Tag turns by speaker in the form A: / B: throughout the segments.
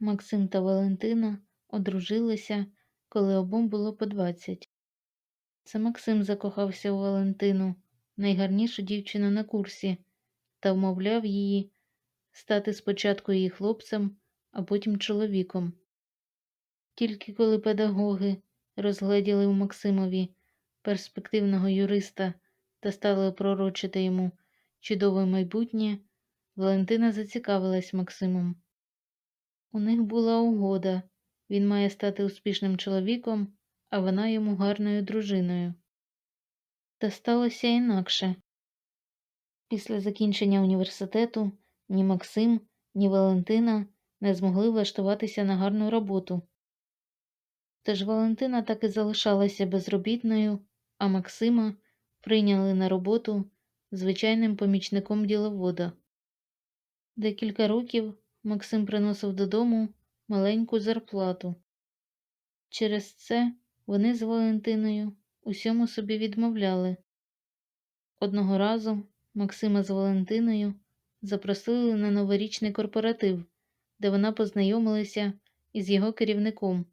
A: Максим та Валентина одружилися, коли обом було по 20. Це Максим закохався у Валентину, найгарнішу дівчину на курсі, та вмовляв її стати спочатку її хлопцем, а потім чоловіком. Тільки коли педагоги розгледіли у Максимові перспективного юриста та стали пророчити йому чудове майбутнє, Валентина зацікавилась Максимом. У них була угода він має стати успішним чоловіком, а вона йому гарною дружиною. Та сталося інакше. Після закінчення університету ні Максим, ні Валентина не змогли влаштуватися на гарну роботу. Тож Валентина так і залишалася безробітною, а Максима прийняли на роботу звичайним помічником діловода. Декілька років Максим приносив додому маленьку зарплату. Через це вони з Валентиною усьому собі відмовляли. Одного разу Максима з Валентиною запросили на новорічний корпоратив, де вона познайомилася із його керівником.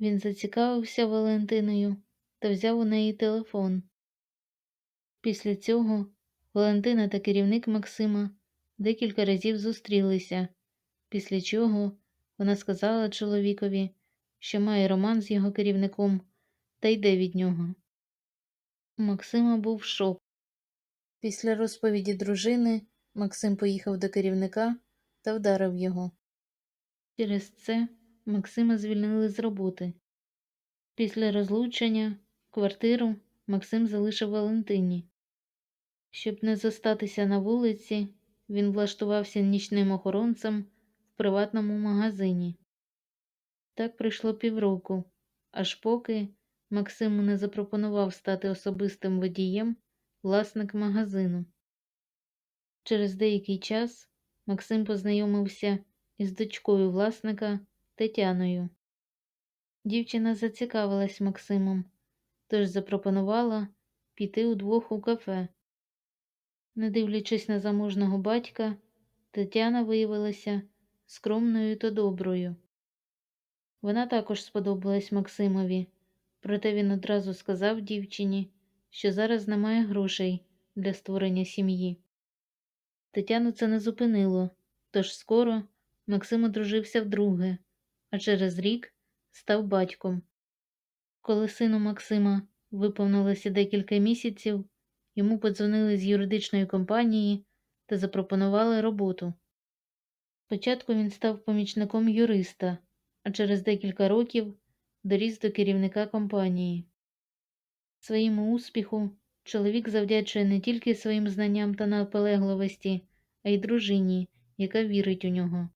A: Він зацікавився Валентиною та взяв у неї телефон. Після цього Валентина та керівник Максима декілька разів зустрілися, після чого вона сказала чоловікові, що має роман з його керівником та йде від нього. Максима був шок. Після розповіді дружини Максим поїхав до керівника та вдарив його. Через це Максима звільнили з роботи. Після розлучення квартиру Максим залишив Валентині. Щоб не зостатися на вулиці, він влаштувався нічним охоронцем в приватному магазині. Так пройшло півроку, аж поки Максиму не запропонував стати особистим водієм власник магазину. Через деякий час Максим познайомився із дочкою власника Тетяною. Дівчина зацікавилась Максимом, тож запропонувала піти удвох у кафе. Не дивлячись на заможного батька, Тетяна виявилася скромною та доброю. Вона також сподобалась Максимові, проте він одразу сказав дівчині, що зараз немає грошей для створення сім'ї. Тетяну це не зупинило, тож скоро Максим одружився вдруге, а через рік став батьком. Коли сину Максима виповнилося декілька місяців, йому подзвонили з юридичної компанії та запропонували роботу. Спочатку він став помічником юриста, а через декілька років доріс до керівника компанії. Своєму успіху чоловік завдячує не тільки своїм знанням та наполегливості, а й дружині, яка вірить у нього.